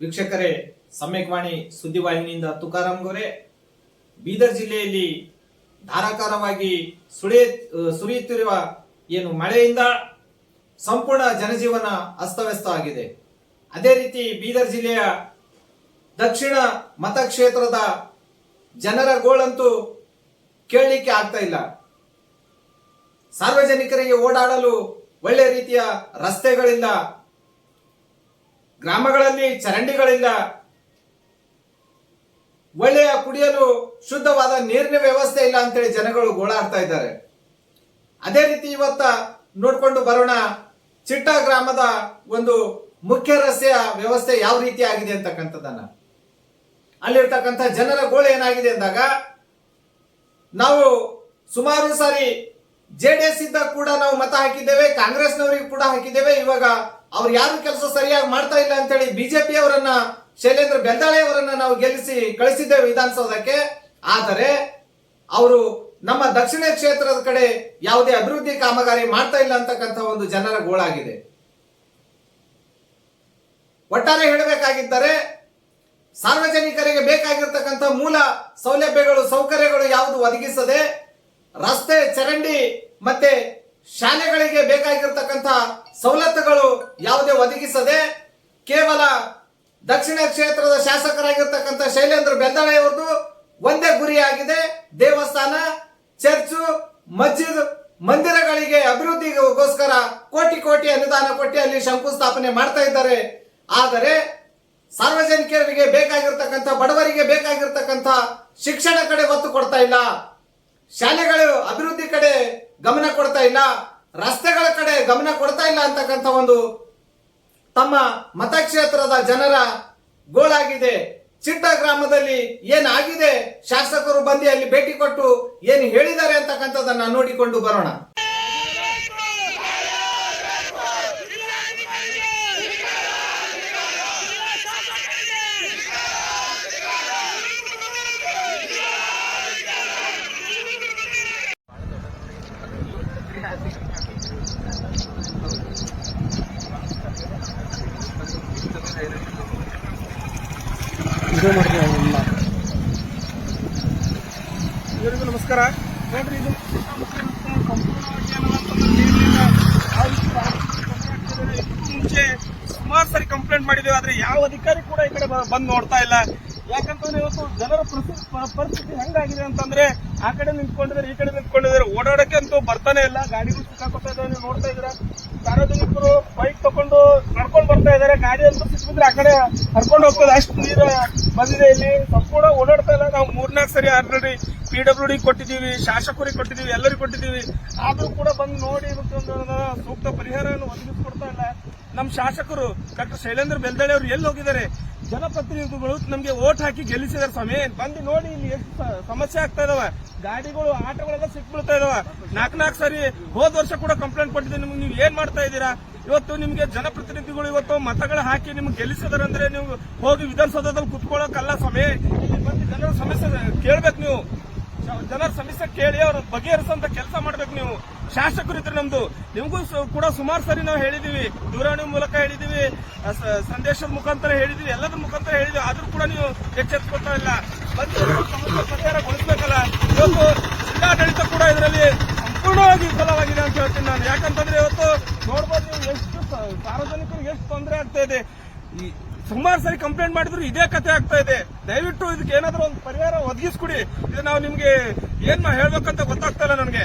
ವೀಕ್ಷಕರೇ, ಸಮ್ಯಕ್ವಾಣಿ ಸುದ್ದಿವಾಹಿನಿಯಿಂದ ತುಕಾರಾಮ್ ಗೋರೆ. ಬೀದರ್ ಜಿಲ್ಲೆಯಲ್ಲಿ ಧಾರಾಕಾರವಾಗಿ ಸುಳಿಯ ಸುರಿಯುತ್ತಿರುವ ಏನು ಮಳೆಯಿಂದ ಸಂಪೂರ್ಣ ಜನಜೀವನ ಅಸ್ತವ್ಯಸ್ತ ಆಗಿದೆ. ಅದೇ ರೀತಿ ಬೀದರ್ ಜಿಲ್ಲೆಯ ದಕ್ಷಿಣ ಮತಕ್ಷೇತ್ರದ ಜನರ ಗೋಳಂತೂ ಕೇಳಲಿಕ್ಕೆ ಆಗ್ತಾ ಇಲ್ಲ. ಸಾರ್ವಜನಿಕರಿಗೆ ಓಡಾಡಲು ಒಳ್ಳೆ ರೀತಿಯ ರಸ್ತೆಗಳಿಲ್ಲ. ಗ್ರಾಮಗಳಲ್ಲಿ ಚರಂಡಿಗಳಿಲ್ಲ ಒಳ್ಳೆಯ ಕುಡಿಯಲು ಶುದ್ಧವಾದ ನೀರಿನ ವ್ಯವಸ್ಥೆ ಇಲ್ಲ ಅಂತೇಳಿ ಜನಗಳು ಗೋಳಾಡ್ತಾ ಇದ್ದಾರೆ. ಅದೇ ರೀತಿ ಇವತ್ತ ನೋಡ್ಕೊಂಡು ಬರೋಣ, ಚಿಟ್ಟ ಗ್ರಾಮದ ಒಂದು ಮುಖ್ಯ ರಸ್ತೆಯ ವ್ಯವಸ್ಥೆ ಯಾವ ರೀತಿ ಆಗಿದೆ ಅಂತಕ್ಕಂಥದ್ದನ್ನ. ಅಲ್ಲಿರ್ತಕ್ಕಂಥ ಜನರ ಗೋಳ ಏನಾಗಿದೆ ಅಂದಾಗ, ನಾವು ಸುಮಾರು ಸಾರಿ ಜೆ ಡಿ ಎಸ್ ಕೂಡ ನಾವು ಮತ ಹಾಕಿದ್ದೇವೆ, ಕಾಂಗ್ರೆಸ್ನವರಿಗೆ ಕೂಡ ಹಾಕಿದ್ದೇವೆ, ಇವಾಗ ಅವ್ರು ಯಾರು ಕೆಲಸ ಸರಿಯಾಗಿ ಮಾಡ್ತಾ ಇಲ್ಲ ಅಂತೇಳಿ ಬಿಜೆಪಿ ಅವರನ್ನ, ಶೈಲೇಂದ್ರ ಬೆಂದಾಳೆ ಅವರನ್ನ ನಾವು ಗೆಲ್ಲಿಸಿ ಕಳಿಸಿದ್ದೇವೆ ವಿಧಾನಸೌಧಕ್ಕೆ. ಆದರೆ ಅವರು ನಮ್ಮ ದಕ್ಷಿಣ ಕ್ಷೇತ್ರದ ಕಡೆ ಯಾವುದೇ ಅಭಿವೃದ್ಧಿ ಕಾಮಗಾರಿ ಮಾಡ್ತಾ ಇಲ್ಲ ಅಂತಕ್ಕಂಥ ಒಂದು ಜನರ ಗೋಳಾಗಿದೆ. ಒಟ್ಟಾರೆ ಹೇಳಬೇಕಾಗಿದ್ದರೆ ಸಾರ್ವಜನಿಕರಿಗೆ ಬೇಕಾಗಿರ್ತಕ್ಕಂಥ ಮೂಲ ಸೌಲಭ್ಯಗಳು, ಸೌಕರ್ಯಗಳು ಯಾವುದು ಒದಗಿಸದೆ ರಸ್ತೆ, ಚರಂಡಿ ಮತ್ತೆ ಶಾಲೆಗಳಿಗೆ ಬೇಕಾಗಿರ್ತಕ್ಕಂಥ ಸವಲತ್ತುಗಳು ಯಾವುದೇ ಒದಗಿಸದೆ ಕೇವಲ ದಕ್ಷಿಣ ಕ್ಷೇತ್ರದ ಶಾಸಕರಾಗಿರ್ತಕ್ಕಂಥ ಶೈಲೇಂದ್ರ ಬೆಂದಳೆ ಅವ್ರದ್ದು ಒಂದೇ ಗುರಿಯಾಗಿದೆ. ದೇವಸ್ಥಾನ, ಚರ್ಚು, ಮಸ್ಜಿದ್, ಮಂದಿರಗಳಿಗೆ ಅಭಿವೃದ್ಧಿಗೋಸ್ಕರ ಕೋಟಿ ಕೋಟಿ ಅನುದಾನ ಕೊಟ್ಟು ಅಲ್ಲಿ ಶಂಕುಸ್ಥಾಪನೆ ಮಾಡ್ತಾ ಇದ್ದಾರೆ. ಆದರೆ ಸಾರ್ವಜನಿಕರಿಗೆ ಬೇಕಾಗಿರ್ತಕ್ಕಂಥ, ಬಡವರಿಗೆ ಬೇಕಾಗಿರ್ತಕ್ಕಂಥ ಶಿಕ್ಷಣ ಕಡೆ ಒತ್ತು ಕೊಡ್ತಾ ಇಲ್ಲ. ಶಾಲೆಗಳು ಅಭಿವೃದ್ಧಿ ಕಡೆ ಗಮನ ಕೊಡ್ತಾ ಇಲ್ಲ. ರಸ್ತೆಗಳ ಕಡೆ ಗಮನ ಕೊಡ್ತಾ ಇಲ್ಲ ಅಂತಕ್ಕಂಥ ಒಂದು ತಮ್ಮ ಮತಕ್ಷೇತ್ರದ ಜನರ ಗೋಳಾಗಿದೆ. ಚಿಟ್ಟ ಗ್ರಾಮದಲ್ಲಿ ಏನಾಗಿದೆ? ಶಾಸಕರು ಬಂದಿ ಅಲ್ಲಿ ಭೇಟಿ ಕೊಟ್ಟು ಏನು ಹೇಳಿದ್ದಾರೆ ಅಂತಕ್ಕಂಥದ್ದನ್ನ ನೋಡಿಕೊಂಡು ಬರೋಣ. ಎಲ್ಲರಿಗೂ ನಮಸ್ಕಾರ. ನೋಡ್ರಿ ಇದು ಮುಂಚೆ ಸುಮಾರು ಸರಿ ಕಂಪ್ಲೇಂಟ್ ಮಾಡಿದ್ದೇವೆ, ಆದ್ರೆ ಯಾವ ಅಧಿಕಾರಿ ಕೂಡ ಈ ಕಡೆ ಬಂದು ನೋಡ್ತಾ ಇಲ್ಲ. ಯಾಕಂತಂದ್ರೆ ಇವತ್ತು ಜನರ ಪರಿಸ್ಥಿತಿ ಹೆಂಗಾಗಿದೆ ಅಂತಂದ್ರೆ ಆ ಕಡೆ ನಿಂತ್ಕೊಂಡಿದ್ರೆ ಈ ಕಡೆ ನಿಂತ್ಕೊಂಡಿದ್ದಾರೆ. ಓಡಾಡಕ್ಕೆ ಅಂತೂ ಬರ್ತಾನೆ ಇಲ್ಲ. ಗಾಡಿಗಳು ಸಿಕ್ಕಾಕೊತಾ ಇದ್ದಾರೆ ನೀವು ನೋಡ್ತಾ ಇದ್ದೀರಾ. ಸಾರ್ವಜನಿಕರು ಬೈಕ್ ತಗೊಂಡು ನಡ್ಕೊಂಡು ಬರ್ತಾ ಇದ್ದಾರೆ. ಗಾಡಿ ಅಂತೂ ಸಿಕ್ಕಿದ್ರೆ ಆ ಕಡೆ ಹರ್ಕೊಂಡು ಹೋಗ್ತದೆ ಅಷ್ಟು ನೀರು ಬಂದಿದೆ. ಇಲ್ಲಿ ಸಂಪೂರ್ಣ ಓಡಾಡ್ತಾ ಇಲ್ಲ. ನಾವು ಮೂರ್ನಾಲ್ಕು ಸರಿ ಆಲ್ರೆಡಿ ಪಿ ಡಬ್ಲ್ಯೂ ಡಿ ಕೊಟ್ಟಿದ್ದೀವಿ, ಶಾಸಕರಿಗೆ ಕೊಟ್ಟಿದ್ದೀವಿ, ಎಲ್ಲರಿಗೂ ಕೊಟ್ಟಿದ್ದೀವಿ. ಆದ್ರೂ ಕೂಡ ಬಂದು ನೋಡಿ ಸೂಕ್ತ ಪರಿಹಾರವನ್ನು ಒದಗಿಸ್ಕೊಡ್ತಾ ಇಲ್ಲ. ನಮ್ಮ ಶಾಸಕರು, ಡಾಕ್ಟರ್ ಶೈಲೇಂದ್ರ ಬೆಲ್ದಳೆ ಅವರು ಎಲ್ಲಿ ಹೋಗಿದ್ದಾರೆ? ಜನಪ್ರತಿನಿಧಿಗಳು ನಮಗೆ ಓಟ್ ಹಾಕಿ ಗೆಲ್ಲಿಸಿದಾರೆ ಸ್ವಾಮಿ. ಬಂದು ನೋಡಿ ಇಲ್ಲಿ ಎಷ್ಟು ಸಮಸ್ಯೆ ಆಗ್ತಾ ಇದಾವ. ಗಾಡಿಗಳು, ಆಟೋಗಳೆಲ್ಲ ಸಿಕ್ಬಿಡ್ತಾ ಇದಾವ. ನಾಲ್ಕು ನಾಲ್ಕು ಸರಿ ಹೋದ ವರ್ಷ ಕೂಡ ಕಂಪ್ಲೇಂಟ್ ಕೊಟ್ಟಿದ್ದೀನಿ. ನಿಮ್ಗೆ ನೀವು ಏನ್ ಮಾಡ್ತಾ ಇದ್ದೀರಾ? ಇವತ್ತು ನಿಮಗೆ ಜನಪ್ರತಿನಿಧಿಗಳು ಇವತ್ತು ಮತಗಳು ಹಾಕಿ ನಿಮ್ಗೆ ಗೆಲ್ಲಿಸಿದಾರಂದ್ರೆ ನೀವು ಹೋಗಿ ವಿಧಾನಸೌಧದಲ್ಲಿ ಕುತ್ಕೊಳ್ಳೋಕಲ್ಲ ಸ್ವಾಮಿ. ಬಂದು ಜನರ ಸಮಸ್ಯೆ ಕೇಳ್ಬೇಕು ನೀವು. ಜನರ ಸಮಸ್ಯೆ ಕೇಳಿ ಅವ್ರ ಬಗೆಹರಿಸಂತ ಕೆಲಸ ಮಾಡ್ಬೇಕು ನೀವು. ಶಾಸಕರು ಇದ್ರೆ ನಮ್ದು. ನಿಮಗೂ ಕೂಡ ಸುಮಾರು ಸರಿ ನಾವು ಹೇಳಿದೀವಿ. ದೂರವಾಣಿ ಮೂಲಕ ಹೇಳಿದೀವಿ. ಸಂದೇಶದ ಮುಖಾಂತರ ಹೇಳಿದೀವಿ. ಎಲ್ಲದ್ರ ಮುಖಾಂತರ ಹೇಳಿದೀವಿ. ಆದ್ರೂ ಕೂಡ ನೀವು ಎಚ್ಚೆತ್ಕೊಳ್ತಾ ಇಲ್ಲ. ಸಮಸ್ಯೆ ಪರಿಹಾರಗೊಳಿಸ್ಬೇಕಲ್ಲ ಇವತ್ತು ಜಿಲ್ಲಾಡಳಿತ ಕೂಡ ಇದರಲ್ಲಿ ಸಂಪೂರ್ಣವಾಗಿ ವಿಫಲವಾಗಿದೆ ಅಂತ ಹೇಳ್ತೀನಿ ನಾನು. ಯಾಕಂತಂದ್ರೆ ನೋಡ್ಬೋದು ಎಷ್ಟು ಸಾರ್ವಜನಿಕರಿಗೆ ಎಷ್ಟು ತೊಂದರೆ ಆಗ್ತಾ ಇದೆ. ಈ ಸುಮಾರು ಸರಿ ಕಂಪ್ಲೇಂಟ್ ಮಾಡಿದ್ರು ಇದೇ ಕತೆ ಆಗ್ತಾ ಇದೆ. ದಯವಿಟ್ಟು ಇದಕ್ಕೆ ಏನಾದ್ರೂ ಒಂದು ಪರಿಹಾರ ಒದಗಿಸ್ಕೊಡಿ. ಇದು ನಾವು ನಿಮ್ಗೆ ಏನ್ ಹೇಳ್ಬೇಕಂತ ಗೊತ್ತಾಗ್ತಾ ಇಲ್ಲ ನನಗೆ.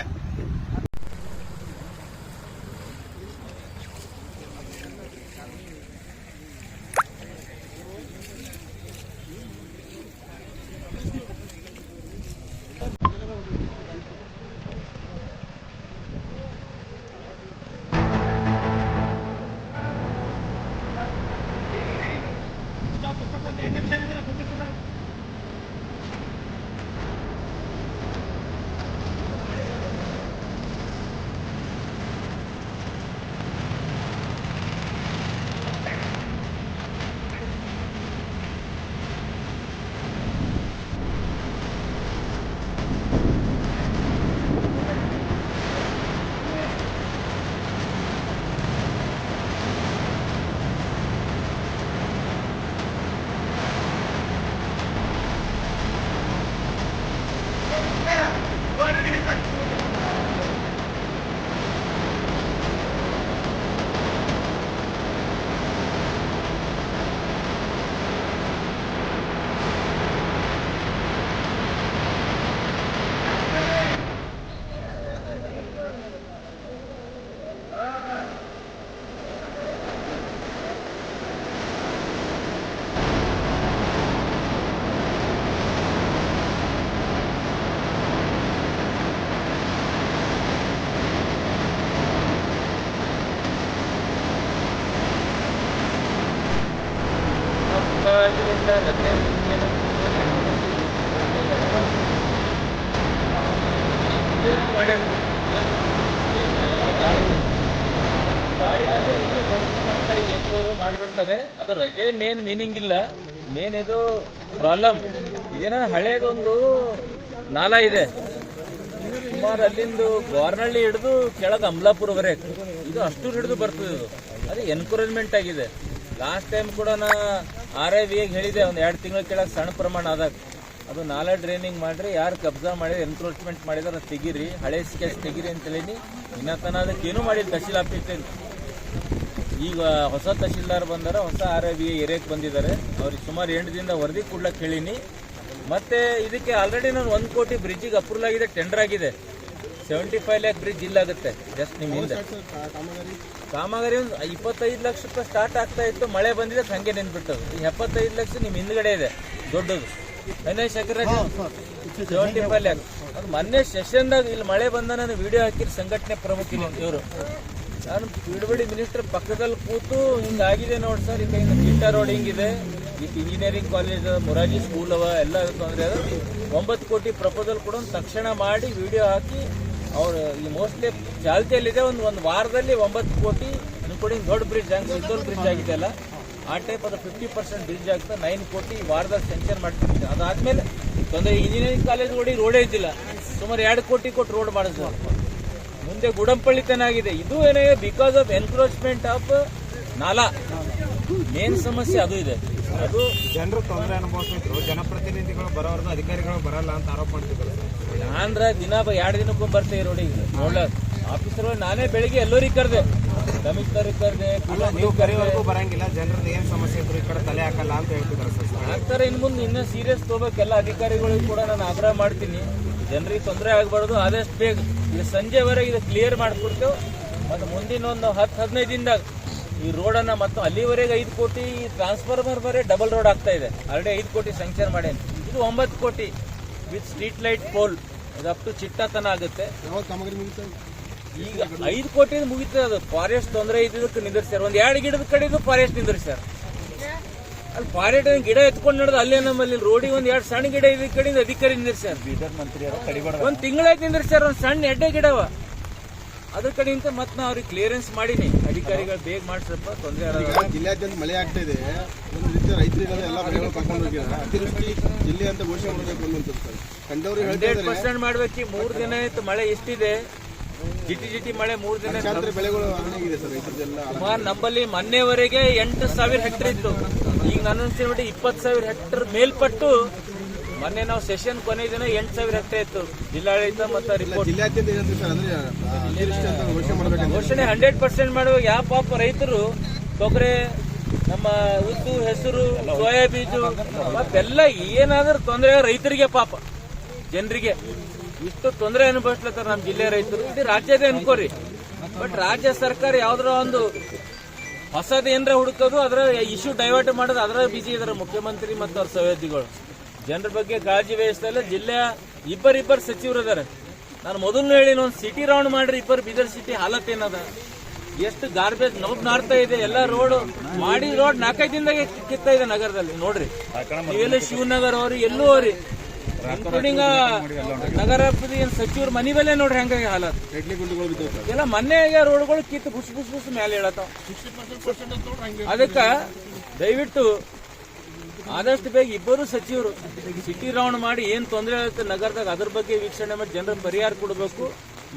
ಮಾಡಿಬಿಡ್ತಾರೆ ಅದರ ಏನು ಮೇನ್ ಮೀನಿಂಗ್ ಇಲ್ಲ ಮೇನ್ ಇದು ಪ್ರಾಬ್ಲಮ್ ಏನೋ ಹಳೇದೊಂದು ನಾಲ ಇದೆ ಸುಮಾರು ಅಲ್ಲಿಂದ ಗೋರ್ನಳ್ಳಿ ಹಿಡಿದು ಕೆಳಗೆ ಅಮಲಾಪುರವರೆ ಇದು ಅಷ್ಟು ಹಿಡಿದು ಬರ್ತದೆ ಇದು ಅದು ಎನ್ಕರೇಜ್ಮೆಂಟ್ ಆಗಿದೆ ಲಾಸ್ಟ್ ಟೈಮ್ ಕೂಡ ನಾ ಆರ್ ಐ ವಿಗೆ ಹೇಳಿದೆ, ಒಂದು ಎರಡು ತಿಂಗಳ ಕೆಳಗೆ ಸಣ್ಣ ಪ್ರಮಾಣ ಆದಾಗ. ಅದು ನಾಳೆ ಡ್ರೈನಿಂಗ್ ಮಾಡ್ರಿ, ಯಾರು ಕಬ್ಜಾ ಮಾಡಿದ್ರೆ ಎನ್ಕ್ರೋಚ್ಮೆಂಟ್ ಮಾಡಿದಾರೆ ತೆಗೀರಿ, ಹಳೆ ಸ್ಕೆಚ್ ತೆಗೀರಿ ಅಂತ ಹೇಳೀನಿ. ಇನ್ನ ತನ ಅದಕ್ಕೆ ಏನೂ ಮಾಡಿಲ್ಲ, ತಹಶೀಲ್ ಆಫೀಸ್ ಈಗ ಹೊಸ ತಹಶೀಲ್ದಾರ್ ಬಂದಾರ, ಹೊಸ ಆರ್ ಬಿ ಏರಿಯಾಕ್ಕೆ ಬಂದಿದ್ದಾರೆ ಅವ್ರಿಗೆ ಸುಮಾರು ಎಂಟು ದಿನದ ವರದಿ ಕೊಡ್ಲಕ್ಕೆ ಹೇಳಿನಿ ಮತ್ತೆ ಇದಕ್ಕೆ ಆಲ್ರೆಡಿ ನಾನು ಒಂದು ಕೋಟಿ ಬ್ರಿಡ್ಜಿಗೆ ಅಪ್ರೂವಲ್ ಆಗಿದೆ ಟೆಂಡರ್ ಆಗಿದೆ. ಸೆವೆಂಟಿ ಫೈವ್ ಲ್ಯಾಕ್ ಬ್ರಿಡ್ಜ್ ಇಲ್ಲಾಗುತ್ತೆ ಜಸ್ಟ್ ನಿಮ್ಮ ಹಿಂದೆ. ಕಾಮಗಾರಿ ಒಂದು ಇಪ್ಪತ್ತೈದು ಲಕ್ಷ ರೂಪಾಯಿ ಸ್ಟಾರ್ಟ್ ಆಗ್ತಾ ಇತ್ತು, ಮಳೆ ಬಂದಿದೆ, ಹಾಗೆ ನಿಂತ್ಬಿಟ್ಟದು ಈ ಎಪ್ಪತ್ತೈದು ಲಕ್ಷ ನಿಮ್ಮ ಹಿಂದ್ಗಡೆ ಇದೆ, ದೊಡ್ಡದು. ಗಣೇಶ್ ಫೈವ್ ಲ್ಯಾಕ್ ಅದು ಮೊನ್ನೆ ಸೆಷನ್ದಾಗ ಇಲ್ಲಿ ಮಳೆ ಬಂದ ನಾನು ವಿಡಿಯೋ ಹಾಕಿರಿ ಸಂಘಟನೆ ಪ್ರಮುಖ ಇವರು. ನಾನು ಬಿಡುಗಡೆ ಮಿನಿಸ್ಟರ್ ಪಕ್ಕದಲ್ಲಿ ಕೂತು ಹಿಂಗಾಗಿದೆ ನೋಡಿ ಸರ್ ಈಗ ಇಂಟರ್ ರೋಡ್ ಹಿಂಗಿದೆ. ಈಗ ಇಂಜಿನಿಯರಿಂಗ್ ಕಾಲೇಜ್ ಮೊರಾಜಿ ಸ್ಕೂಲ್ ಅವ ಎಲ್ಲ ತೊಂದರೆ ಅದ. ಒಂಬತ್ತು ಕೋಟಿ ಪ್ರಪೋಸಲ್ ಕೂಡ ತಕ್ಷಣ ಮಾಡಿ ವಿಡಿಯೋ ಹಾಕಿ ಅವ್ರು ಈ ಮೋಸ್ಟ್ಲಿ ಚಾಲ್ತಿಯಲ್ಲಿದೆ ಒಂದು ಒಂದು ವಾರದಲ್ಲಿ ಒಂಬತ್ತು ಕೋಟಿ ಇನ್ಕ್ಲೂಡಿಂಗ್ ದೊಡ್ಡ ಬ್ರಿಡ್ಜ್ ಹಂಗೆ ಸಿದ್ದೋಲ್ ಬ್ರಿಡ್ಜ್ ಆಗಿದೆಯಲ್ಲ ಆ ಟೈಪ್ ಅದು ಫಿಫ್ಟಿ ಪರ್ಸೆಂಟ್ ಬ್ರಿಡ್ಜ್ ಆಗ್ತಾ ನೈನ್ ಕೋಟಿ ವಾರದಲ್ಲಿ ಸೆಂಕ್ಷನ್ ಮಾಡ್ತಿರ್ತೀವಿ. ಅದಾದ್ಮೇಲೆ ತೊಂದರೆ ಇಂಜಿನಿಯರಿಂಗ್ ಕಾಲೇಜ್ ರೋಡಿ ರೋಡೇ ಇದ್ದಿಲ್ಲ ಸುಮಾರು ಎರಡು ಕೋಟಿ ಕೊಟ್ಟು ರೋಡ್ ಮಾಡಿದ್ರು. ಮುಂದೆ ಗುಡಂಪಳ್ಳಿ ಆಗಿದೆ ಇದು ಏನೇ ಬಿಕಾಸ್ ಆಫ್ ಎನ್ಕ್ರೋಚ್ಮೆಂಟ್ ಆಫ್ ನಾಲಾ. ಮೇನ್ ಸಮಸ್ಯೆ ಅದು ಇದೆ. ಅದು ಜನರು ತೊಂದರೆ ಅನುಭವಿಸಿದ್ರು ಜನಪ್ರತಿನಿಧಿಗಳು ಬರೋರ್ದು ಅಧಿಕಾರಿಗಳು ಬರಲ್ಲ ಅಂತ ಆರೋಪ ಮಾಡ್ತಿದ್ದಾರೆ. ನಾನ್ರ ದಿನ ಎರಡು ದಿನಕ್ಕೊಮ್ಮೆ ಬರ್ತೇವೆ ರೋಡಿಗೆ ನೋಡ್ಲ ಆಫೀಸರ್ ನಾನೇ ಬೆಳಿಗ್ಗೆ ಎಲ್ಲರಿಗೆ ಕರೆದೆ. ಕಮಿಷನರಿಗೆ ಕರೆದೆ ನೀವು ಕರೆಯವರೆಗೂ ಬರಂಗಿಲ್ಲ. ಜನರದ್ದು ಏನ್ ಸಮಸ್ಯೆ ಇದ್ರು ಈ ಕಡೆ ತಲೆ ಹಾಕಲ್ಲ ಅಂತ ಹೇಳ್ತಿದ್ದಾರೆ ಸರ್ ಆಗ್ತಾರೆ ಇನ್ನು ಮುಂದೆ ಇನ್ನೂ ಸೀರಿಯಸ್ ತಗೋಬೇಕು. ಎಲ್ಲ ಅಧಿಕಾರಿಗಳಿಗೂ ಕೂಡ ನಾನು ಆಗ್ರಹ ಮಾಡ್ತೀನಿ. ಜನರಿಗೆ ತೊಂದರೆ ಆಗಬಾರ್ದು ಆದಷ್ಟು ಬೇಗ. ಇಲ್ಲಿ ಸಂಜೆವರೆಗೆ ಇದು ಕ್ಲಿಯರ್ ಮಾಡಿಕೊಡ್ತೇವೆ. ಮತ್ತು ಮುಂದಿನ ಒಂದು ಹತ್ತು ಹದಿನೈದು ದಿನದಾಗ ಈ ರೋಡನ್ನು ಮತ್ತು ಅಲ್ಲಿವರೆಗೆ ಐದು ಕೋಟಿ ಟ್ರಾನ್ಸ್ಫಾರ್ಮರ್ ಬರೀ ಡಬಲ್ ರೋಡ್ ಆಗ್ತಾ ಇದೆ. ಆಲ್ರೆಡಿ ಐದು ಕೋಟಿ ಸ್ಯಾಂಕ್ಷನ್ ಮಾಡೇನು. ಇದು ಒಂಬತ್ತು ಕೋಟಿ. ವಿತ್ ಸ್ಟ್ರೀಟ್ ಲೈಟ್ ಪೋಲ್ ಇದು ಅಪ್ ಟು ಚಿಟ್ಟತನ ಆಗುತ್ತೆ. ಈಗ ಐದು ಕೋಟಿ ಮುಗಿತದೆ ಅದು. ಫಾರೆಸ್ಟ್ ತೊಂದರೆ ಇದ್ದಕ್ಕೆ ನಿಂದಿರ್ಸ್ಯಾರ. ಒಂದ್ ಎರಡು ಗಿಡದ ಕಡೆದು ಫಾರೆಸ್ಟ್ ನಿಂದಿರ್ಸ್ಯಾರ. ಅಲ್ಲಿ ಫಾರೆಸ್ಟ್ ಗಿಡ ಎತ್ಕೊಂಡು ನಡೆದು ಅಲ್ಲೇ ನಮ್ಮಲ್ಲಿ ರೋಡಿ ಒಂದ್ ಎರಡು ಸಣ್ಣ ಗಿಡ ಇದ್ ಕಡೆಯಿಂದ ಅಧಿಕಾರಿ ನಿಂದಿರ್ಸ್ಯಾರ. ಬೀದರ್ ಮಂತ್ರಿ ಒಂದ್ ತಿಂಗಳಾಯ್ತು ನಿಂದಿರ್ಸ್ಯಾರ ಒಂದ್ ಸಣ್ಣ ಎಡ್ಡೆ ಗಿಡವ. ಅದ್ರ ಕಡೆಯಿಂದ ಮತ್ತೆ ನಾ ಅವ್ರಿಗೆ ಕ್ಲಿಯರೆನ್ಸ್ ಮಾಡೀನಿ. ಅಧಿಕಾರಿಗಳು ಬೇಗ ಮಾಡ್ಸಪ್ಪ ತೊಂದರೆ ಆಗಲ್ಲ ಜಿಲ್ಲೆಯಾದ್ಯಂತ ಮಳೆ ಆಗ್ತಾ ಇದೆ. ಒಂದು ರೀತಿ ರೈತರಿಗೆಲ್ಲ ಎಲ್ಲ ಬೆಳೆಗಳು ಕರ್ಕೊಂಡು ಹೋಗಿದ್ದಾರೆ. ಅತಿವೃಷ್ಟಿ ಜಿಲ್ಲೆ ಅಂತ ಘೋಷಣೆ ಮಾಡಬೇಕು ಅನ್ನುವಂಥದ್ದು ಸರ್. ಕಂಡವರು ಹೇಳ್ತಾ ಹಂಡ್ರೆಡ್ ಪರ್ಸೆಂಟ್ ಮಾಡ್ಬೇಕು. ಮೂರ್ ದಿನ ಆಯ್ತು ಮಳೆ ಎಷ್ಟಿದೆ? ಜಿಟಿ ಜಿಟಿ ಮಳೆ ಮೂರು ದಿನ. ಬೆಳೆಗಳು ಸುಮಾರು ನಮ್ಮಲ್ಲಿ ಮೊನ್ನೆವರೆಗೆ ಎಂಟು ಸಾವಿರ ಹೆಕ್ಟರ್ ಇತ್ತು. ಈಗ ನನ್ನ ನೋಡಿ ಇಪ್ಪತ್ತು ಸಾವಿರ ಹೆಕ್ಟರ್ ಮೇಲ್ಪಟ್ಟು ಮೊನ್ನೆ ನಾವು ಸೆಷನ್ ಕೊನೆ ದಿನ ಎಂಟು ಸಾವಿರ ಹೆಕ್ಟರ್ ಇತ್ತು. ಜಿಲ್ಲಾಡಳಿತ ಮತ್ತು ರಿಪೋರ್ಟ್ ಘೋಷಣೆ ಹಂಡ್ರೆಡ್ ಪರ್ಸೆಂಟ್ ಮಾಡುವಾಗ ಯಾವ ಪಾಪ ರೈತರು ತೊಗರೆ ನಮ್ಮ ಉದ್ದು ಹೆಸರು ಸೋಯಾ ಬೀಜು ಮತ್ತೆಲ್ಲ ಏನಾದ್ರೂ ತೊಂದರೆ ರೈತರಿಗೆ ಪಾಪ ಜನರಿಗೆ. ಇಷ್ಟು ತೊಂದರೆ ಅನುಭವಿಸ್ಲತ್ತಾರ ನಮ್ಮ ಜಿಲ್ಲೆ ರೈತರು. ಇದು ರಾಜ್ಯದೇ ಅನ್ಕೋರಿ. ಬಟ್ ರಾಜ್ಯ ಸರ್ಕಾರ ಯಾವ್ದ್ರ ಒಂದು ಹೊಸದ ಏನರ ಹುಡುಕೋದು, ಅದರ ಇಶ್ಯೂ ಡೈವರ್ಟ್ ಮಾಡೋದು, ಅದರ ಬಿಜಿ ಇದಾರೆ ಮುಖ್ಯಮಂತ್ರಿ ಮತ್ತು ಅವ್ರ ಸಹೋದ್ಯೋಗಿಗಳು. ಜನರ ಬಗ್ಗೆ ಕಾಳಜಿ ವಹಿಸ್ತಾ ಜಿಲ್ಲೆಯ ಇಬ್ಬರಿಬ್ಬರು ಸಚಿವರು ಇದಾರೆ. ನಾನು ಮೊದಲು ಹೇಳಿನ ಒಂದು ಸಿಟಿ ರೌಂಡ್ ಮಾಡ್ರಿ, ಇಬ್ಬರು ಬೀದರ್ ಸಿಟಿ ಹಾಲತ್ ಏನದ. ಎಷ್ಟು ಗಾರ್ಬೇಜ್ ನೋಬ್ ನಾಡ್ತಾ ಇದೆ, ಎಲ್ಲ ರೋಡ್ ಮಾಡಿ ರೋಡ್ ನಾಲ್ಕೈದು ದಿನದಾಗೆ ಕಿತ್ತ ಇದೆ ನಗರದಲ್ಲಿ. ನೋಡ್ರಿ. ನೀವೆಲ್ಲ ಶಿವನಗರ ಅವ್ರಿ, ಎಲ್ಲೂ ಅವ್ರಿ. ಇನ್ಕ್ಲೂಡಿಂಗ್ ನಗರಾಭಿವೃದ್ಧಿ ಏನ್ ಸಚಿವರು ಮನಿ ಮೇಲೆ ನೋಡ್ರಿ ಹೆಂಗಾಗಿ ಹಾಲತ್. ಎಲ್ಲ ಮೊನ್ನೆ ರೋಡ್ಗಳು ಕಿತ್ತು ಬುಸ್ ಬುಸ್ ಬುಸ್ ಮೇಲೆ ಹೇಳತ್ತಾವ ಅದಕ್ಕ ದಯವಿಟ್ಟು ಆದಷ್ಟು ಬೇಗ ಇಬ್ಬರು ಸಚಿವರು ಸಿಟಿ ರೌಂಡ್ ಮಾಡಿ ಏನ್ ತೊಂದರೆ ಆಗುತ್ತೆ ನಗರದಾಗ ಅದ್ರ ಬಗ್ಗೆ ವೀಕ್ಷಣೆ ಮಾಡಿ ಜನರ ಪರಿಹಾರ ಕೊಡಬೇಕು.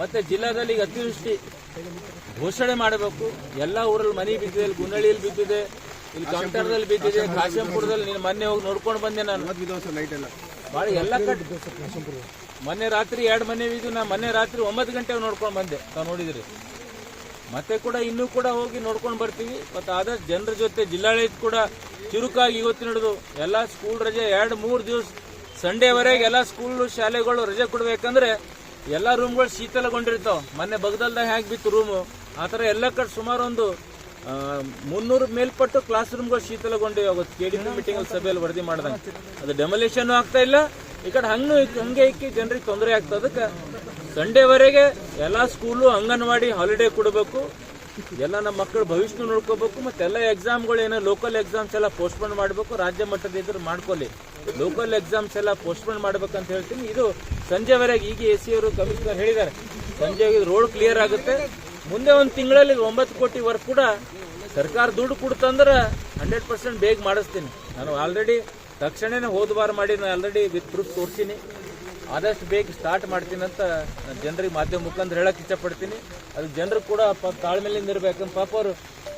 ಮತ್ತೆ ಜಿಲ್ಲಾದಲ್ಲಿ ಈಗ ಅತಿವೃಷ್ಟಿ ಘೋಷಣೆ ಮಾಡಬೇಕು. ಎಲ್ಲ ಊರಲ್ಲಿ ಮನೆ ಬಿದ್ದಿದೆ, ಇಲ್ಲಿ ಗುನ್ನಳ್ಳಿಯಲ್ಲಿ ಬಿದ್ದಿದೆ, ಇಲ್ಲಿ ಕಂಟರ್ದಲ್ಲಿ ಬಿದ್ದಿದೆ, ಕಾಶಂಪುರದಲ್ಲಿ ನೀನು ಮೊನ್ನೆ ಹೋಗಿ ನೋಡ್ಕೊಂಡು ಬಂದೆ ನಾನು. ಭಾಳ ಎಲ್ಲ ಮೊನ್ನೆ ರಾತ್ರಿ ಎರಡು ಮನೆ ಇದು ನಾ ಮೊನ್ನೆ ರಾತ್ರಿ ಒಂಬತ್ತು ಗಂಟೆಗೆ ನೋಡ್ಕೊಂಡು ಬಂದೆ. ತಾವು ನೋಡಿದ್ರಿ. ಮತ್ತೆ ಕೂಡ ಇನ್ನೂ ಕೂಡ ಹೋಗಿ ನೋಡ್ಕೊಂಡು ಬರ್ತೀವಿ. ಮತ್ತು ಆದಷ್ಟು ಜನರ ಜೊತೆ ಜಿಲ್ಲಾಡಳಿತ ಕೂಡ ಚುರುಕಾಗಿ ಇವತ್ತು ನಡೆದು ಎಲ್ಲ ಸ್ಕೂಲ್ ರಜೆ ಎರಡು ಮೂರು ದಿವಸ ಸಂಡೇವರೆಗೆ ಎಲ್ಲ ಸ್ಕೂಲ್ ಶಾಲೆಗಳು ರಜೆ ಕೊಡ್ಬೇಕಂದ್ರೆ ಎಲ್ಲ ರೂಮ್ಗಳು ಶೀತಲಗೊಂಡಿರ್ತಾವ. ಮೊನ್ನೆ ಬಗದಲ್ದಾಗ ಹೇಗೆ ಬಿತ್ತು ರೂಮು ಆ ಥರ ಎಲ್ಲ ಕಡೆ ಸುಮಾರು ಒಂದು ಮುನ್ನೂರು ಮೇಲ್ಪಟ್ಟು ಕ್ಲಾಸ್ ರೂಮ್ಗಳು ಶೀತಲಗೊಂಡಿವೆ ಅವತ್ತು ಕೆ ಡಿ ಪಿ ಮೀಟಿಂಗ್ ಸಭೆಯಲ್ಲಿ ವರದಿ ಮಾಡ್ದಂಗೆ. ಅದು ಡೆಮೊಲೇಷನ್ ಆಗ್ತಾ ಇಲ್ಲ. ಈ ಕಡೆ ಹಂಗೂ ಹಂಗೆ ಇಕ್ಕಿ ಜನರಿಗೆ ತೊಂದರೆ ಆಗ್ತದೆ ಅದಕ್ಕೆ ಸಂಡೇವರೆಗೆ ಎಲ್ಲ ಸ್ಕೂಲು ಅಂಗನವಾಡಿ ಹಾಲಿಡೇ ಕೊಡಬೇಕು. ಎಲ್ಲ ನಮ್ಮ ಮಕ್ಕಳ ಭವಿಷ್ಯ ನೋಡ್ಕೋಬೇಕು. ಮತ್ತೆ ಎಲ್ಲ ಎಕ್ಸಾಮ್ಗಳು ಏನೋ ಲೋಕಲ್ ಎಕ್ಸಾಮ್ಸ್ ಎಲ್ಲ ಪೋಸ್ಟ್ಪೋನ್ ಮಾಡಬೇಕು. ರಾಜ್ಯ ಮಟ್ಟದ ಇದ್ರೆ ಮಾಡ್ಕೊಳ್ಳಿ. ಲೋಕಲ್ ಎಕ್ಸಾಮ್ಸ್ ಎಲ್ಲ ಪೋಸ್ಟ್ಪೋನ್ ಮಾಡ್ಬೇಕಂತ ಹೇಳ್ತೀನಿ. ಇದು ಸಂಜೆವರೆಗೆ ಈಗ ಎ ಸಿ ಅವರು ಕಮಿಷನರ್ ಹೇಳಿದ್ದಾರೆ. ಸಂಜೆ ರೋಡ್ ಕ್ಲಿಯರ್ ಆಗುತ್ತೆ. ಮುಂದೆ ಒಂದು ತಿಂಗಳಲ್ಲಿ ಒಂಬತ್ತು ಕೋಟಿ ವರ್ಕ್ ಕೂಡ ಸರ್ಕಾರ ದುಡ್ಡು ಕೊಡ್ತಂದ್ರೆ ಹಂಡ್ರೆಡ್ ಪರ್ಸೆಂಟ್ ಬೇಗ ಮಾಡಿಸ್ತೀನಿ. ನಾನು ಆಲ್ರೆಡಿ ತಕ್ಷಣನೇ ಹೋದ ಬಾರ ಮಾಡಿ ನಾನು ಆಲ್ರೆಡಿ ವಿತ್ ಪ್ರೂಫ್ ತೋರಿಸ್ತೀನಿ ಆದಷ್ಟು ಬೇಗ ಸ್ಟಾರ್ಟ್ ಮಾಡ್ತೀನಿ ಅಂತ ಜನರಿಗೆ ಮಾಧ್ಯಮ ಮುಖಾಂತರ ಹೇಳಕ್ಕೆ ಇಷ್ಟಪಡ್ತೀನಿ. ಅದು ಜನರು ಕೂಡ ತಾಳ್ಮೆಲಿಂದ ಇರ್ಬೇಕಂತ ಪಾಪ ಅವರು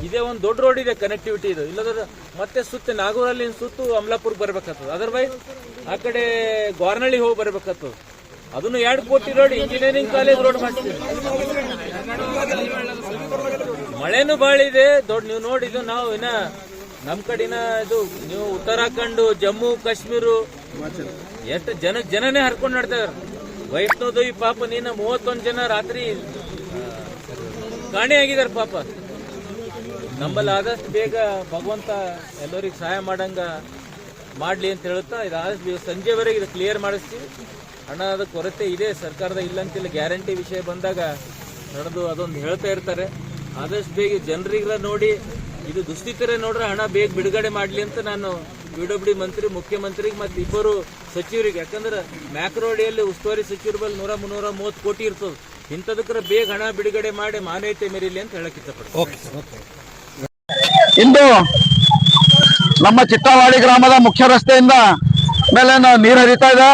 ಇದೇ ಒಂದು ದೊಡ್ಡ ರೋಡ್ ಇದೆ ಕನೆಕ್ಟಿವಿಟಿ ಇದು. ಇಲ್ಲದ್ರೆ ಮತ್ತೆ ಸುತ್ತ ನಾಗೂರಲ್ಲಿ ಸುತ್ತು ಅಮಲಾಪುರ್ಗೆ ಬರ್ಬೇಕಾಗ್ತದೆ. ಅದರ್ವೈಸ್ ಆ ಕಡೆ ಗೋರ್ನಳ್ಳಿ ಹೋಗಿ ಬರ್ಬೇಕಾಗ್ತದೆ. ಅದನ್ನು ಎರಡು ಕೋಟಿ ರೋಡ್ ಇಂಜಿನಿಯರಿಂಗ್ ಕಾಲೇಜ್ ರೋಡ್ ಮಾಡ್ತೀವಿ ಮಳೆನೂ ಬಾಳಿದೆ. ದೊಡ್ಡ ನೀವು ನೋಡಿದ್ರು ನಾವು ಇನ್ನ ನಮ್ ಕಡಿನ ಇದು ನೀವು ಉತ್ತರಾಖಂಡ್ ಜಮ್ಮು ಕಾಶ್ಮೀರ ಎಷ್ಟು ಜನ ಜನನೇ ಹರ್ಕೊಂಡು ನಡ್ತಾರೆ ಈ ಪಾಪ ನೀನ ಮೂವತ್ತೊಂದು ಜನ ರಾತ್ರಿ ಆ, ಕಾಣೆ ಆಗಿದ್ದಾರೆ ಪಾಪ. ನಮ್ಮಲ್ಲಿ ಆದಷ್ಟು ಬೇಗ ಭಗವಂತ ಎಲ್ಲರಿಗೆ ಸಹಾಯ ಮಾಡಂಗ ಮಾಡ್ಲಿ ಅಂತ ಹೇಳುತ್ತಾ ಇದು ಆದಷ್ಟು ಸಂಜೆವರೆಗೆ ಇದು ಕ್ಲಿಯರ್ ಮಾಡಿಸ್ತೀವಿ. ಹಣದ ಕೊರತೆ ಇದೆ ಸರ್ಕಾರದ ಇಲ್ಲಂತಿಲ್ಲ ಗ್ಯಾರಂಟಿ ವಿಷಯ ಬಂದಾಗ ನಡೆದು ಅದೊಂದು ಹೇಳ್ತಾ ಇರ್ತಾರೆ. ಆದಷ್ಟು ಬೇಗ ಜನರಿಗೆಲ್ಲ ನೋಡಿ ಇದು ದುಸ್ಥಿತಿರೇ ನೋಡ್ರೆ ಹಣ ಬೇಗ ಬಿಡುಗಡೆ ಮಾಡಲಿ ಅಂತ ನಾನು ಬಿಡಬಿಡಿ ಡಬ್ಲ್ಯೂ ಮಂತ್ರಿ ಮುಖ್ಯಮಂತ್ರಿಗೆ ಮತ್ತೆ ಇಬ್ಬರು ಸಚಿವರಿಗೆ. ಯಾಕಂದ್ರೆ ಮ್ಯಾಕ್ರೋಡಿಯಲ್ಲಿ ಉಸ್ತುವಾರಿ ಸಚಿವರ ಬಲ್ಲಿ ನೂರ ಮುನ್ನೂರ ಮೂವತ್ತು ಕೋಟಿ ಇರ್ತದೆ. ಇಂಥದಕ್ಕೆ ಬೇಗ ಹಣ ಬಿಡುಗಡೆ ಮಾಡಿ ಮಾನ್ಯತೆ ಮೇರಿಲಿ ಅಂತ ಹೇಳಕ್ ಇಷ್ಟಪಡ್ತೀನಿ. ಇಂದು ನಮ್ಮ ಚಿತ್ತವಾಡಿ ಗ್ರಾಮದ ಮುಖ್ಯ ರಸ್ತೆಯಿಂದ ಮೇಲೆ ನೀರು ಹರಿತಾ ಇದೆ.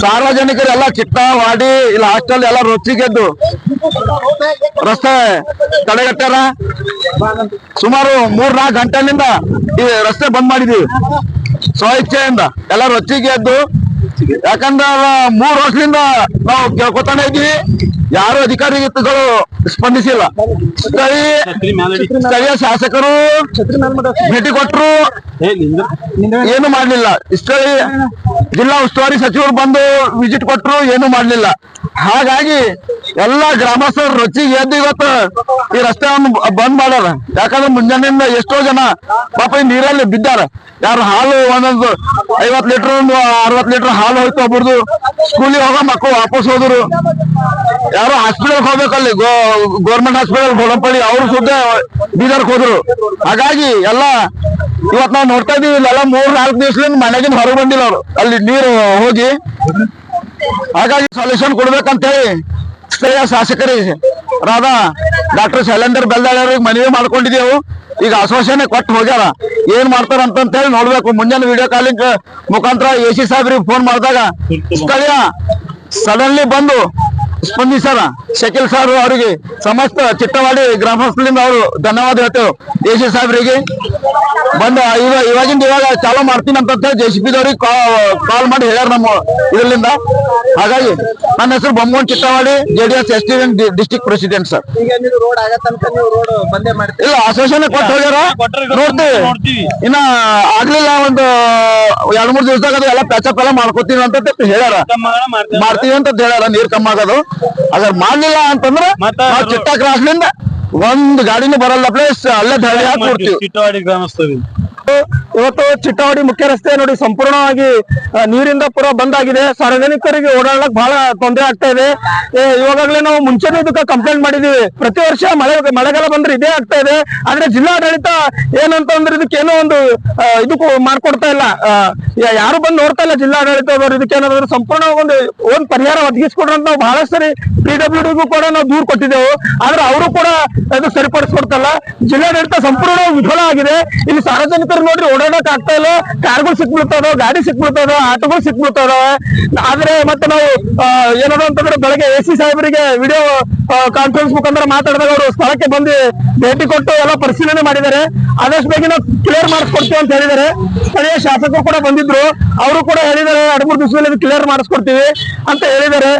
ಸಾರ್ವಜನಿಕರೆಲ್ಲ ಚಿತ್ತವಾಡಿ ಇಲ್ಲ ಹಾಸ್ಟೆಲ್ ಎಲ್ಲ ರೊಚ್ಚಿಗೆದ್ದು ರಸ್ತೆ ತಡೆಗಟ್ಟಾರ ಸುಮಾರು ಮೂರ್ ನಾಲ್ಕು ಗಂಟೆನಿಂದ ಈ ರಸ್ತೆ ಬಂದ್ ಮಾಡಿದೀವಿ. ಸ್ವಇಚ್ಛೆಯಿಂದ ಎಲ್ಲ ರೊಚ್ಚಿಗೆದ್ದು ಯಾಕಂದ್ರೆ ಮೂರ್ ವರ್ಷದಿಂದ ನಾವು ಕೇಳ್ಕೊತಾನೆ ಇದ್ವಿ ಯಾರು ಅಧಿಕಾರಿಗಳು ಸ್ಪಂದಿಸಿಲ್ಲ. ಸ್ಥಳೀಯ ಸ್ಥಳೀಯ ಶಾಸಕರು ಭೇಟಿ ಕೊಟ್ಟರು ಏನು ಮಾಡ್ಲಿಲ್ಲ. ಸ್ಥಳೀಯ ಜಿಲ್ಲಾ ಉಸ್ತುವಾರಿ ಸಚಿವರು ಬಂದು ವಿಸಿಟ್ ಕೊಟ್ಟರು ಏನು ಮಾಡ್ಲಿಲ್ಲ. ಹಾಗಾಗಿ ಎಲ್ಲಾ ಗ್ರಾಮಸ್ಥರು ರೊಚ್ಚಿಗೆ ಎದ್ದು ಇವತ್ತು ಈ ರಸ್ತೆಯನ್ನು ಬಂದ್ ಮಾಡ್ಯಾರ. ಯಾಕಂದ್ರೆ ಮುಂಜಾನೆಯಿಂದ ಎಷ್ಟೋ ಜನ ಪಾಪ ನೀರಲ್ಲಿ ಬಿದ್ದಾರ. ಯಾರು ಹಾಲು ಒಂದೊಂದು ಐವತ್ ಲೀಟರ್ ಅರವತ್ ಲೀಟರ್ ಹಾಲು ಹೋಯ್ತು ಒಬ್ಬರದು ಸ್ಕೂಲಿಗೆ ಹೋಗೋ ಮಕ್ಕಳು ವಾಪಸ್ ಹೋದ್ರು. ಯಾರು ಹಾಸ್ಪಿಟಲ್ ಹೋಗ್ಬೇಕಲ್ಲಿ ಗೌರ್ಮೆಂಟ್ ಹಾಸ್ಪಿಟಲ್ ಗೋಡಂಪಳ್ಳಿ, ಅವರು ಸುದ್ದ ಬೀದರ್ಕ್ ಹೋದ್ರು. ಹಾಗಾಗಿ ಎಲ್ಲ ಇವತ್ ನಾವು ನೋಡ್ತಾ ಇದೀವಿ ಇಲ್ಲೆಲ್ಲ ಮೂರ್ ನಾಲ್ಕು ದಿವಸದಿಂದ ಮನೆಗಿಂದ ಹೊರಗೆ ಬಂದಿಲ್ಲ ಅವ್ರು. ಅಲ್ಲಿ ನೀರು ಹೋಗಿ ಹಾಗಾಗಿ ಸೊಲ್ಯೂಷನ್ ಕೊಡ್ಬೇಕಂತ ಹೇಳಿ ಸ್ಥಳೀಯ ಶಾಸಕರಿಗೆ ರಾಧಾ, ಡಾಕ್ಟರ್ ಶೈಲೇಂದರ್ ಬೆಲ್ದಾಳವ್ರಿಗೆ ಮನವಿ ಮಾಡ್ಕೊಂಡಿದ್ದೇವು. ಈಗ ಆಶ್ವಾಸನೆ ಕೊಟ್ಟು ಹೋಗ್ಯಾರ. ಏನ್ ಮಾಡ್ತಾರ ಅಂತ ಹೇಳಿ ನೋಡ್ಬೇಕು. ಮುಂಜಾನೆ ವಿಡಿಯೋ ಕಾಲಿಂಗ್ ಮುಖಾಂತರ ಎ ಸಿ ಸಾಹೇಬ್ರಿಗೆ ಫೋನ್ ಮಾಡಿದಾಗ ಸ್ಥಳೀಯ ಸಡನ್ಲಿ ಬಂದು ಸ್ಪಂದಿಸ್ಯಾರ. ಶಕೀಲ್ ಸರ್ ಅವರಿಗೆ ಸಮಸ್ತ ಚಿಟ್ಟವಾಡಿ ಗ್ರಾಮಸ್ಥಳಿಂದ ಅವರು ಧನ್ಯವಾದ ಹೇಳ್ತೇವೆ. ಎ ಸಿ ಸಾಹೇಬ್ರಿಗೆ. ಬಂದು ಇವಾಗ ಇವಾಗಿಂದ ಇವಾಗ ಚಾಲು ಮಾಡ್ತೀನಿ ಅಂತ ಜೆ ಸಿ ಪಿ ದವ್ರಿಗೆ ಕಾಲ್ ಮಾಡಿ ಹೇಳ್ಯಾರ ನಮ್ಮ ಇದರಿಂದ. ಹಾಗಾಗಿ ನನ್ನ ಹೆಸರು Bommagond Chittawadi JDS S T district president sir road ಆಗೋ ತನಕ ನೀವು ರೋಡ್ ಬಂದೇ ಮಾಡ್ತೀವಿ ಇಲ್ಲ ಅಸೋಸಿಯೇಷನ್ ಕೊಟ್ಟು ಹೋಗ್ಯಾರ. ನೋಡ್ತೀವಿ. ಇನ್ನ ಆಗ್ಲಿಲ್ಲ ಒಂದು ಎರಡ್ ಮೂರ್ ದಿವಸದಾಗ ಅದು ಎಲ್ಲ ಪ್ಯಾಚಪ್ ಎಲ್ಲ ಮಾಡ್ಕೋತೀವಿ ಅಂತ ಹೇಳ್ಯಾರ. ಮಾಡ್ತೀವಿ. ಅಂತ ಹೇಳ್ಯಾರ ನೀರ್ ಕಮ್ಮಿ ಆಗೋದು. ಅದ್ರ ಮಾಡ್ಲಿಲ್ಲ ಅಂತಂದ್ರೆ ನಾವು ಚಿಟ್ಟ ಕ್ರಾಸ್ಲಿಂದ ಒಂದ್ ಗಾಡಿನೂ ಬರಲ್ಲ ಪ್ಲೇಸ್ ಅಲ್ಲೇ ಧಳಿ ಹಾಕಿ ಕೊಡ್ತೀವಿ. ಚಿಟ್ಟವಾಡಿ ಗ್ರಾಮಸ್ಥರು. ಚಿಟ್ಟವಾಡಿ ಮುಖ್ಯ ರಸ್ತೆ ನೋಡಿ ಸಂಪೂರ್ಣವಾಗಿ ನೀರಿಂದ ಪೂರ ಬಂದಾಗಿದೆ. ಸಾರ್ವಜನಿಕರಿಗೆ ಓಡಾಡಕ್ ಬಹಳ ತೊಂದರೆ ಆಗ್ತಾ ಇದೆ. ಇವಾಗಲೇ ನಾವು ಮುಂಚೆನೇ ಇದಕ್ಕೆ ಕಂಪ್ಲೇಂಟ್ ಮಾಡಿದೀವಿ. ಪ್ರತಿ ವರ್ಷ ಮಳೆ, ಮಳೆಗಾಲ ಬಂದ್ರೆ ಇದೇ ಆಗ್ತಾ ಇದೆ. ಆದ್ರೆ ಜಿಲ್ಲಾಡಳಿತ ಏನಂತಂದ್ರೆ ಇದಕ್ಕೇನೋ ಒಂದು ಇದಕ್ಕೂ ಮಾಡ್ಕೊಡ್ತಾ ಇಲ್ಲ. ಯಾರು ಬಂದು ನೋಡ್ತಾ ಇಲ್ಲ ಜಿಲ್ಲಾಡಳಿತದವರು. ಇದಕ್ಕೆ ಏನಾದ್ರು ಸಂಪೂರ್ಣ ಒಂದು, ಒಂದ್ ಪರಿಹಾರ ಒದಗಿಸ್ಕೊಡ್ರಿ ಅಂತ ನಾವು ಬಹಳ ಸರಿ ಪಿ ಕೂಡ ನಾವು ದೂರ ಕೊಟ್ಟಿದ್ದೆವು. ಆದ್ರೆ ಅವರು ಕೂಡ ಅದು ಸರಿಪಡಿಸ್ಕೊಡ್ತಲ್ಲ ಜಿಲ್ಲಾಡಳಿತ ಸಂಪೂರ್ಣ ವಿಫಲ ಆಗಿದೆ. ಇಲ್ಲಿ ಸಾರ್ವಜನಿಕರು ನೋಡ್ರಿ ಓಡಾಡಕ್ ಆಗ್ತಾ ಇಲ್ಲ. ಕಾರ್ಗಳು ಸಿಕ್ಬಿಡ್ತಾವ ಗಾಡಿ ಸಿಕ್ಬಿಡ್ತಾವ ಆಟೋಗಳು ಸಿಕ್ಬಿಡ್ತಾವ ಆದ್ರೆ ಮತ್ತೆ ನಾವು ಏನಾದ್ರು ಏನದು ಅಂತಂದ್ರೆ ಬೆಳಗ್ಗೆ ಎ ಸಿ ಸಾಹೇಬರಿಗೆ ವಿಡಿಯೋ ಕಾನ್ಫರೆನ್ಸ್ ಮುಖಾಂತರ ಮಾತಾಡಿದಾಗ ಅವರು ಸ್ಥಳಕ್ಕೆ ಬಂದು ಭೇಟಿ ಕೊಟ್ಟು ಎಲ್ಲ ಪರಿಶೀಲನೆ ಮಾಡಿದ್ದಾರೆ. ಆದಷ್ಟು ಬೇಗ ನಾವು ಕ್ಲಿಯರ್ ಮಾಡಿಸ್ಕೊಡ್ತೀವಿ ಅಂತ ಹೇಳಿದ್ದಾರೆ. ಸ್ಥಳೀಯ ಶಾಸಕರು ಕೂಡ ಬಂದಿದ್ರು. ಅವರು ಕೂಡ ಹೇಳಿದ್ದಾರೆ, ಎರಡು, ಮೂರು ದಿವಸದಲ್ಲಿ ಕ್ಲಿಯರ್ ಮಾಡಿಸ್ಕೊಡ್ತೀವಿ ಅಂತ ಹೇಳಿದ್ದಾರೆ.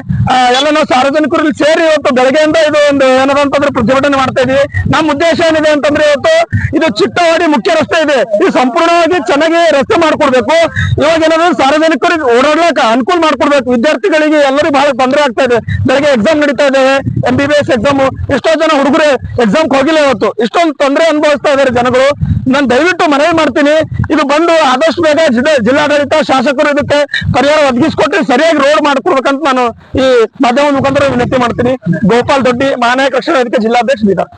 ಎಲ್ಲ ನಾವು ಸಾರ್ವಜನಿಕರು ಇಲ್ಲಿ ಸೇರಿ ಇವತ್ತು ಬೆಳಗ್ಗೆಯಿಂದ ಇದು ಒಂದು ಏನದ ಅಂತಂದ್ರೆ ಪ್ರತಿಭಟನೆ ಮಾಡ್ತಾ ಇದೀವಿ. ನಮ್ಮ ಉದ್ದೇಶ ಏನಿದೆ ಅಂತಂದ್ರೆ ಇವತ್ತು ಇದು ಚಿಟ್ಟವಾಡಿ ಮುಖ್ಯ ರಸ್ತೆ ಇದೆ. ಇದು ಸಂಪೂರ್ಣವಾಗಿ ಚೆನ್ನಾಗಿ ರಸ್ತೆ ಮಾಡ್ಕೊಡ್ಬೇಕು. ಇವಾಗ ಏನಾದ್ರು ಸಾರ್ವಜನಿಕರಿಗೆ ಓಡಾಡ್ಲಾಕ ಅನುಕೂಲ ಮಾಡ್ಕೊಡ್ಬೇಕು. ವಿದ್ಯಾರ್ಥಿಗಳಿಗೆ ಎಲ್ಲರೂ ಬಹಳ ತೊಂದರೆ ಆಗ್ತಾ ಇದೆ. ಬೆಳಗ್ಗೆ ಎಕ್ಸಾಮ್ ನಡೀತಾ ಇದೆ. M B B S exam ಎಷ್ಟೋ ಜನ ಹುಡುಗರು ಎಕ್ಸಾಮ್ ಹೋಗಿಲ್ಲ ಇವತ್ತು. ಇಷ್ಟೊಂದು ತೊಂದರೆ ಅನುಭವಿಸ್ತಾ ಇದ್ದಾರೆ ಜನಗಳು. ನಾನು ದಯವಿಟ್ಟು ಮನವಿ ಮಾಡ್ತೀನಿ. ಇದು ಬಂದು ಆದಷ್ಟು ಬೇಗ ಜಿಲ್ಲೆ ಜಿಲ್ಲಾಡಳಿತ ಶಾಸಕರು ಇದಕ್ಕೆ ಪರಿಹಾರ ಒದಗಿಸಿಕೊಟ್ಟು ಸರಿಯಾಗಿ ರೋಡ್ ಮಾಡ್ಕೊಡ್ಬೇಕಂತ ನಾನು ಈ ಮಾಧ್ಯಮದ ಮುಖಾಂತರ ವಿನಂತಿ ಮಾಡ್ತೀನಿ. ಗೋಪಾಲ್ ದೊಡ್ಡಿ ಮಹಾನಾಯಕ ವೇದಿಕೆ ಜಿಲ್ಲಾಧ್ಯಕ್ಷ ಬೀದರ್.